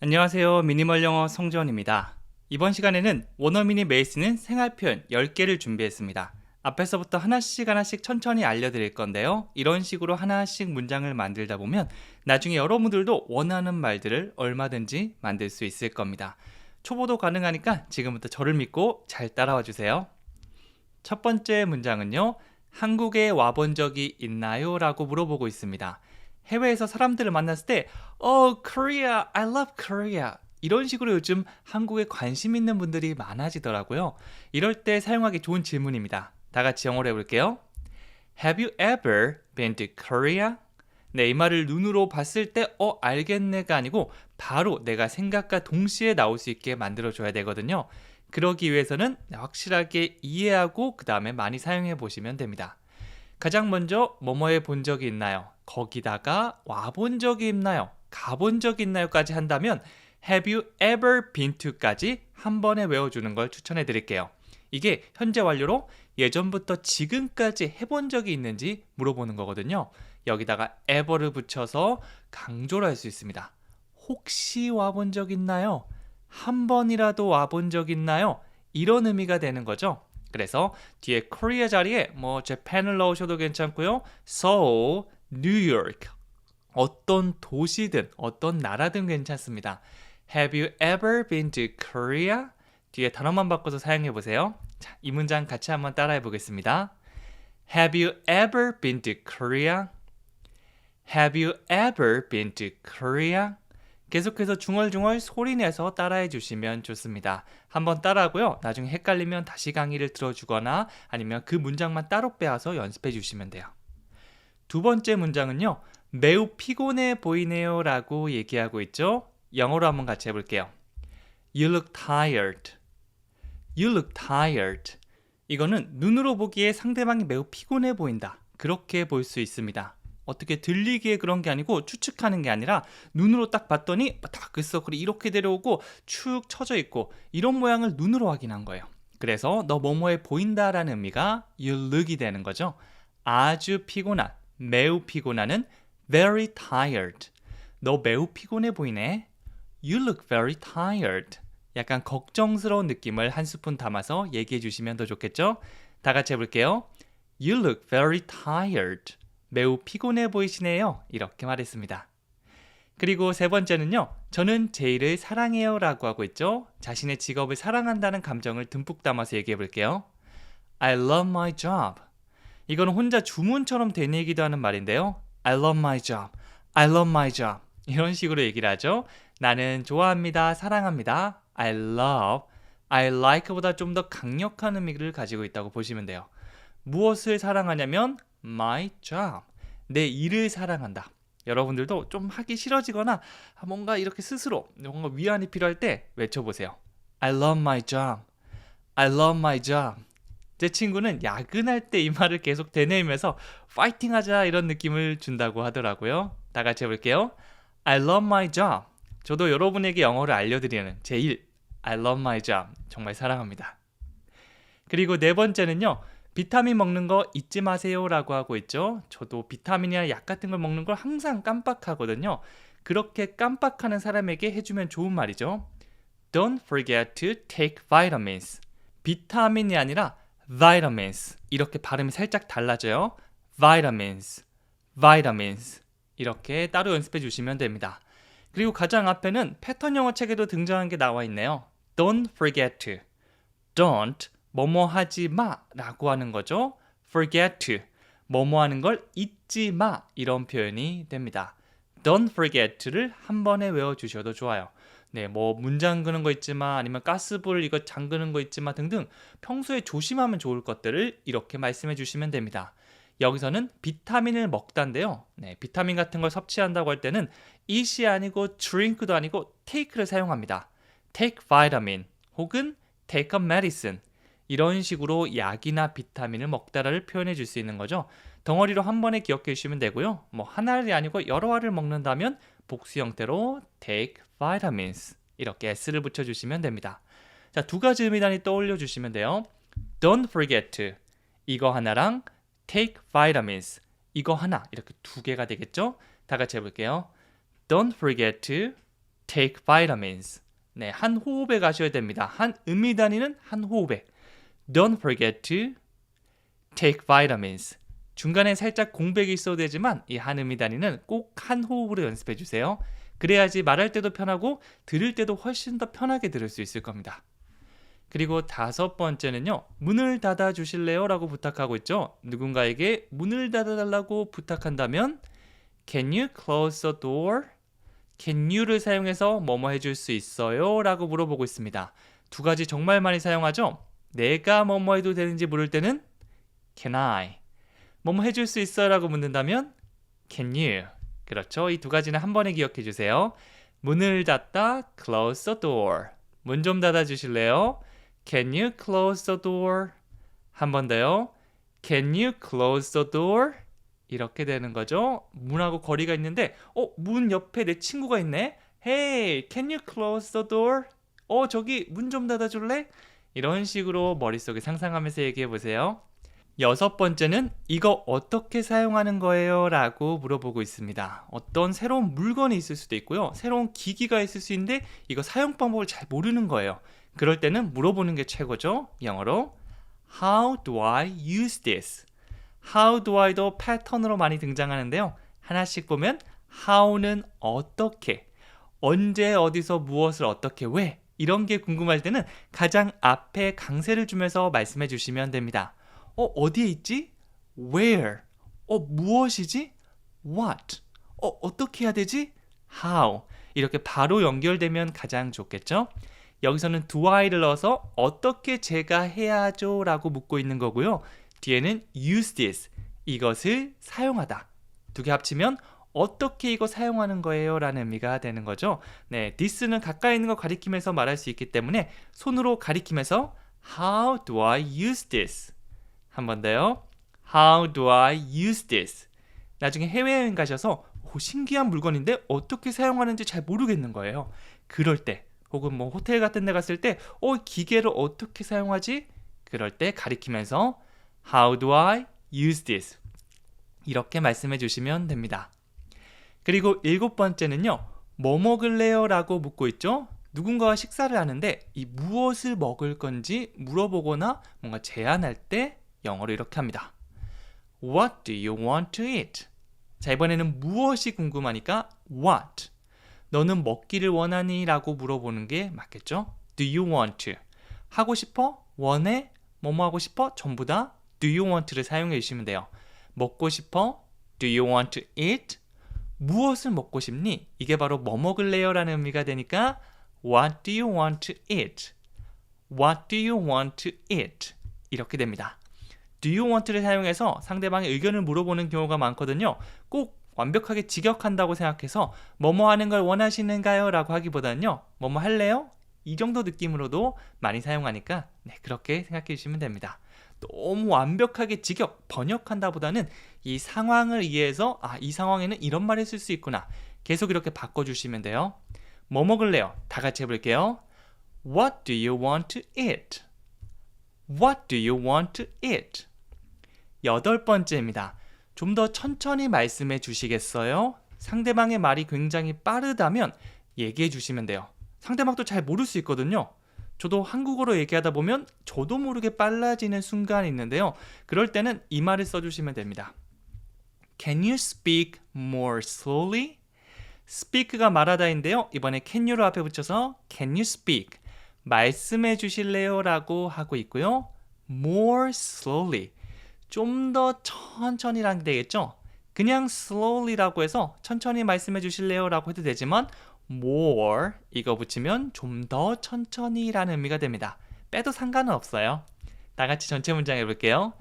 안녕하세요. 미니멀 영어 성지원입니다. 이번 시간에는 원어민이 매일 쓰는 생활 표현 10개를 준비했습니다. 앞에서부터 하나씩 하나씩 천천히 알려드릴 건데요. 이런 식으로 하나씩 문장을 만들다 보면 나중에 여러분들도 원하는 말들을 얼마든지 만들 수 있을 겁니다. 초보도 가능하니까 지금부터 저를 믿고 잘 따라와 주세요. 첫 번째 문장은요. 한국에 와본 적이 있나요? 라고 물어보고 있습니다. 해외에서 사람들을 만났을 때 Oh, Korea, I love Korea 이런 식으로 요즘 한국에 관심 있는 분들이 많아지더라고요. 이럴 때 사용하기 좋은 질문입니다. 다 같이 영어로 해볼게요. Have you ever been to Korea? 네, 이 말을 눈으로 봤을 때, 어, 알겠네가 아니고, 바로 내가 생각과 동시에 나올 수 있게 만들어줘야 되거든요. 그러기 위해서는 확실하게 이해하고, 그 다음에 많이 사용해 보시면 됩니다. 가장 먼저, 뭐뭐에 본 적이 있나요? 거기다가 와본 적이 있나요? 가본 적이 있나요?까지 한다면 Have you ever been to?까지 한 번에 외워주는 걸 추천해 드릴게요. 이게 현재 완료로 예전부터 지금까지 해본 적이 있는지 물어보는 거거든요. 여기다가 ever를 붙여서 강조를 할 수 있습니다. 혹시 와본 적 있나요? 한 번이라도 와본 적 있나요? 이런 의미가 되는 거죠. 그래서 뒤에 코리아 자리에 뭐 재팬을 넣으셔도 괜찮고요. Seoul, New York 어떤 도시든 어떤 나라든 괜찮습니다. Have you ever been to Korea? 뒤에 단어만 바꿔서 사용해 보세요. 자, 이 문장 같이 한번 따라해 보겠습니다. Have you ever been to Korea? Have you ever been to Korea? 계속해서 중얼중얼 소리내서 따라해 주시면 좋습니다. 한번 따라하고요. 나중에 헷갈리면 다시 강의를 들어주거나 아니면 그 문장만 따로 빼와서 연습해 주시면 돼요. 두 번째 문장은요. 매우 피곤해 보이네요 라고 얘기하고 있죠. 영어로 한번 같이 해볼게요. You look tired. You look tired. 이거는 눈으로 보기에 상대방이 매우 피곤해 보인다. 그렇게 볼 수 있습니다. 어떻게 들리기에 그런 게 아니고 추측하는 게 아니라 눈으로 딱 봤더니 다크서클이 이렇게 내려오고 축 처져 있고 이런 모양을 눈으로 확인한 거예요. 그래서 너 뭐뭐해 보인다라는 의미가 you look이 되는 거죠. 아주 피곤한, 매우 피곤한은 very tired. 너 매우 피곤해 보이네. You look very tired. 약간 걱정스러운 느낌을 한 스푼 담아서 얘기해 주시면 더 좋겠죠? 다 같이 해볼게요. You look very tired. 매우 피곤해 보이시네요. 이렇게 말했습니다. 그리고 세 번째는요. 저는 제 일을 사랑해요 라고 하고 있죠. 자신의 직업을 사랑한다는 감정을 듬뿍 담아서 얘기해 볼게요. I love my job. 이거는 혼자 주문처럼 된 얘기도 하는 말인데요. I love my job. I love my job. 이런 식으로 얘기를 하죠. 나는 좋아합니다. 사랑합니다. I love. I like보다 좀 더 강력한 의미를 가지고 있다고 보시면 돼요. 무엇을 사랑하냐면 my job. 내 일을 사랑한다. 여러분들도 좀 하기 싫어지거나 뭔가 이렇게 스스로 뭔가 위안이 필요할 때 외쳐보세요. I love my job. I love my job. 제 친구는 야근할 때 이 말을 계속 되뇌면서 파이팅 하자 이런 느낌을 준다고 하더라고요. 다 같이 해볼게요. I love my job. 저도 여러분에게 영어를 알려드리는 제 일. I love my job. 정말 사랑합니다. 그리고 네 번째는요. 비타민 먹는 거 잊지 마세요 라고 하고 있죠. 저도 비타민이나 약 같은 걸 먹는 걸 항상 깜빡하거든요. 그렇게 깜빡하는 사람에게 해주면 좋은 말이죠. Don't forget to take vitamins. 비타민이 아니라 vitamins 이렇게 발음이 살짝 달라져요. vitamins, vitamins 이렇게 따로 연습해 주시면 됩니다. 그리고 가장 앞에는 패턴 영어 책에도 등장한 게 나와 있네요. Don't forget to, don't 뭐뭐 하지 마라고 하는 거죠. forget to 뭐뭐 하는 걸 잊지 마 이런 표현이 됩니다. Don't forget to를 한 번에 외워 주셔도 좋아요. 네, 뭐 문 잠그는 거 있지만 아니면 가스불 이거 잠그는 거 있지만 등등 평소에 조심하면 좋을 것들을 이렇게 말씀해 주시면 됩니다. 여기서는 비타민을 먹다인데요. 네, 비타민 같은 걸 섭취한다고 할 때는 eat이 아니고 drink도 아니고 take를 사용합니다. take vitamin 혹은 take a medicine 이런 식으로 약이나 비타민을 먹다를 표현해 줄 수 있는 거죠. 덩어리로 한 번에 기억해 주시면 되고요. 뭐 하나를 아니고 여러 알을 먹는다면 복수 형태로 take vitamins 이렇게 s를 붙여 주시면 됩니다. 자, 두 가지 의미 단위 떠올려 주시면 돼요. Don't forget 이거 하나랑 take vitamins 이거 하나 이렇게 두 개가 되겠죠? 다 같이 해 볼게요. Don't forget to take vitamins. 네, 한 호흡에 가셔야 됩니다. 한 음이 다니는 한 호흡에. Don't forget to take vitamins. 중간에 살짝 공백이 있어도 되지만 이 한 음이 다니는 꼭 한 호흡으로 연습해 주세요. 그래야지 말할 때도 편하고 들을 때도 훨씬 더 편하게 들을 수 있을 겁니다. 그리고 다섯 번째는요. 문을 닫아 주실래요? 라고 부탁하고 있죠. 누군가에게 문을 닫아 달라고 부탁한다면 Can you close the door? Can you를 사용해서 뭐뭐 해줄 수 있어요? 라고 물어보고 있습니다. 두 가지 정말 많이 사용하죠? 내가 뭐뭐 해도 되는지 물을 때는 Can I? 뭐뭐 해줄 수 있어요? 라고 묻는다면 Can you? 그렇죠. 이 두 가지는 한 번에 기억해 주세요. 문을 닫다, close the door. 문 좀 닫아 주실래요? Can you close the door? 한 번 더요. Can you close the door? 이렇게 되는 거죠. 문하고 거리가 있는데, 어, 문 옆에 내 친구가 있네? Hey, can you close the door? 어, 저기 문 좀 닫아 줄래? 이런 식으로 머릿속에 상상하면서 얘기해 보세요. 여섯 번째는 이거 어떻게 사용하는 거예요? 라고 물어보고 있습니다. 어떤 새로운 물건이 있을 수도 있고요. 새로운 기기가 있을 수 있는데 이거 사용 방법을 잘 모르는 거예요. 그럴 때는 물어보는 게 최고죠. 영어로 How do I use this? How do I도 패턴으로 많이 등장하는데요. 하나씩 보면 How는 어떻게, 언제, 어디서, 무엇을, 어떻게, 왜 이런 게 궁금할 때는 가장 앞에 강세를 주면서 말씀해 주시면 됩니다. 어, 어디에 있지? Where? 어, 무엇이지? What? 어, 어떻게 해야 되지? How? 이렇게 바로 연결되면 가장 좋겠죠? 여기서는 do I를 넣어서 어떻게 제가 해야죠? 라고 묻고 있는 거고요. 뒤에는 use this. 이것을 사용하다. 두 개 합치면 어떻게 이거 사용하는 거예요? 라는 의미가 되는 거죠. 네, this는 가까이 있는 거 가리키면서 말할 수 있기 때문에 손으로 가리키면서 How do I use this? 한 번 더요. How do I use this? 나중에 해외여행 가셔서 오, 신기한 물건인데 어떻게 사용하는지 잘 모르겠는 거예요. 그럴 때 혹은 뭐 호텔 같은 데 갔을 때 어, 기계를 어떻게 사용하지? 그럴 때 가리키면서 How do I use this? 이렇게 말씀해 주시면 됩니다. 그리고 일곱 번째는요. 뭐 먹을래요? 라고 묻고 있죠. 누군가와 식사를 하는데 이 무엇을 먹을 건지 물어보거나 뭔가 제안할 때 영어로 이렇게 합니다. What do you want to eat? 자, 이번에는 무엇이 궁금하니까 what. 너는 먹기를 원하니? 라고 물어보는 게 맞겠죠? Do you want to? 하고 싶어? 원해? 뭐뭐 하고 싶어? 전부 다 do you want를 사용해 주시면 돼요. 먹고 싶어? Do you want to eat? 무엇을 먹고 싶니? 이게 바로 뭐 먹을래요? 라는 의미가 되니까 What do you want to eat? What do you want to eat? 이렇게 됩니다. Do you want를 사용해서 상대방의 의견을 물어보는 경우가 많거든요. 꼭 완벽하게 직역한다고 생각해서 뭐뭐 하는 걸 원하시는가요? 라고 하기보다는요. 뭐뭐 할래요? 이 정도 느낌으로도 많이 사용하니까 네, 그렇게 생각해 주시면 됩니다. 너무 완벽하게 직역, 번역한다 보다는 이 상황을 이해해서 아, 이 상황에는 이런 말을 쓸 수 있구나. 계속 이렇게 바꿔주시면 돼요. 뭐 먹을래요? 다 같이 해볼게요. What do you want to eat? What do you want to eat? 여덟 번째입니다. 좀 더 천천히 말씀해 주시겠어요? 상대방의 말이 굉장히 빠르다면 얘기해 주시면 돼요. 상대방도 잘 모를 수 있거든요. 저도 한국어로 얘기하다 보면 저도 모르게 빨라지는 순간이 있는데요. 그럴 때는 이 말을 써주시면 됩니다. Can you speak more slowly? speak가 말하다인데요. 이번에 can you로 앞에 붙여서 can you speak? 말씀해 주실래요? 라고 하고 있고요. more slowly. 좀 더 천천히라는 게 되겠죠? 그냥 slowly라고 해서 천천히 말씀해 주실래요? 라고 해도 되지만 more 이거 붙이면 좀 더 천천히 라는 의미가 됩니다. 빼도 상관은 없어요. 다 같이 전체 문장 해볼게요.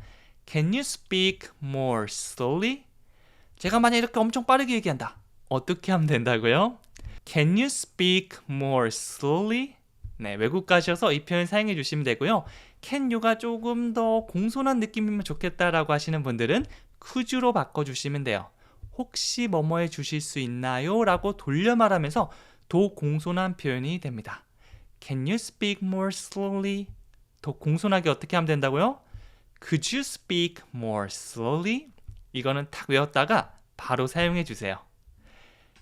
Can you speak more slowly? 제가 만약 이렇게 엄청 빠르게 얘기한다. 어떻게 하면 된다고요? Can you speak more slowly? 네, 외국 가셔서 이 표현 사용해 주시면 되고요. can you가 조금 더 공손한 느낌이면 좋겠다라고 하시는 분들은 could you로 바꿔 주시면 돼요. 혹시 뭐뭐 해 주실 수 있나요? 라고 돌려 말하면서 더 공손한 표현이 됩니다. Can you speak more slowly? 더 공손하게 어떻게 하면 된다고요? Could you speak more slowly? 이거는 탁 외웠다가 바로 사용해 주세요.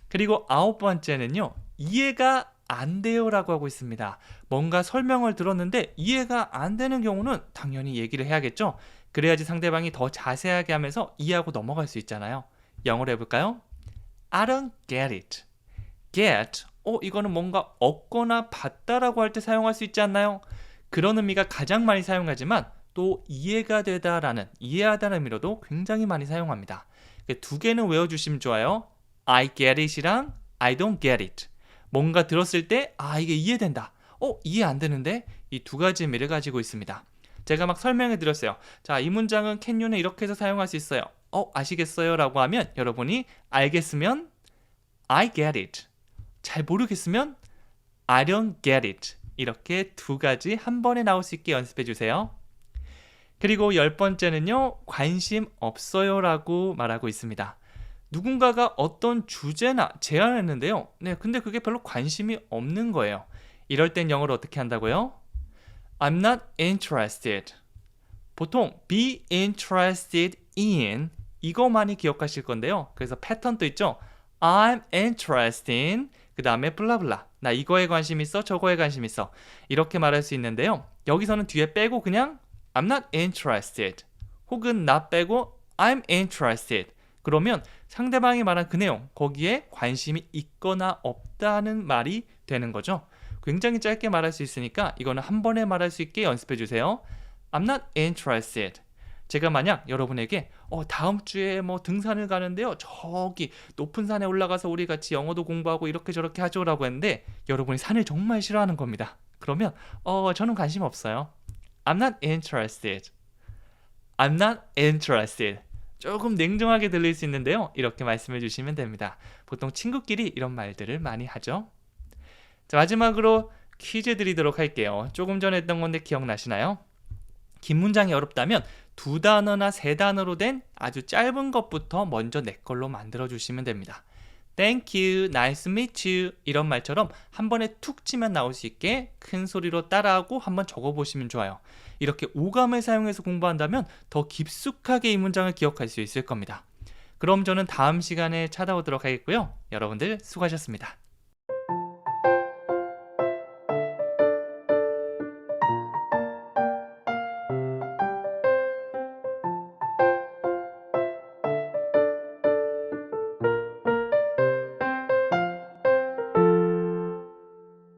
그리고 아홉 번째는요. 이해가 안 돼요라고 하고 있습니다. 뭔가 설명을 들었는데 이해가 안 되는 경우는 당연히 얘기를 해야겠죠. 그래야지 상대방이 더 자세하게 하면서 이해하고 넘어갈 수 있잖아요. 영어로 해볼까요? I don't get it. get. 어, 이거는 뭔가 얻거나 받다라고 할 때 사용할 수 있지 않나요? 그런 의미가 가장 많이 사용하지만 또 이해가 되다라는 이해하다는 의미로도 굉장히 많이 사용합니다. 그두 개는 외워주시면 좋아요. I get it이랑 I don't get it. 뭔가 들었을 때, 아, 이게 이해된다. 어, 이해 안 되는데? 이 두 가지 의미를 가지고 있습니다. 제가 막 설명해 드렸어요. 자, 이 문장은 can you는 이렇게 해서 사용할 수 있어요. 어, 아시겠어요? 라고 하면 여러분이 알겠으면 I get it. 잘 모르겠으면 I don't get it. 이렇게 두 가지 한 번에 나올 수 있게 연습해 주세요. 그리고 열 번째는요, 관심 없어요라고 말하고 있습니다. 누군가가 어떤 주제나 제안했는데요. 네, 근데 그게 별로 관심이 없는 거예요. 이럴 땐 영어로 어떻게 한다고요? I'm not interested. 보통 be interested in 이거 많이 기억하실 건데요. 그래서 패턴도 있죠. I'm interested in 그 다음에 블라블라 나 이거에 관심 있어 저거에 관심 있어 이렇게 말할 수 있는데요. 여기서는 뒤에 빼고 그냥 I'm not interested 혹은 나 빼고 I'm interested 그러면 상대방이 말한 그 내용 거기에 관심이 있거나 없다는 말이 되는 거죠. 굉장히 짧게 말할 수 있으니까 이거는 한 번에 말할 수 있게 연습해 주세요. I'm not interested. 제가 만약 여러분에게 어, 다음 주에 뭐 등산을 가는데요. 저기 높은 산에 올라가서 우리 같이 영어도 공부하고 이렇게 저렇게 하죠라고 했는데 여러분이 산을 정말 싫어하는 겁니다. 그러면 어, 저는 관심 없어요. I'm not interested. I'm not interested. 조금 냉정하게 들릴 수 있는데요. 이렇게 말씀해 주시면 됩니다. 보통 친구끼리 이런 말들을 많이 하죠. 자, 마지막으로 퀴즈 드리도록 할게요. 조금 전에 했던 건데 기억나시나요? 긴 문장이 어렵다면 두 단어나 세 단어로 된 아주 짧은 것부터 먼저 내 걸로 만들어 주시면 됩니다. Thank you, nice meet you 이런 말처럼 한 번에 툭 치면 나올 수 있게 큰 소리로 따라하고 한번 적어 보시면 좋아요. 이렇게 오감을 사용해서 공부한다면 더 깊숙하게 이 문장을 기억할 수 있을 겁니다. 그럼 저는 다음 시간에 찾아오도록 하겠고요. 여러분들 수고하셨습니다.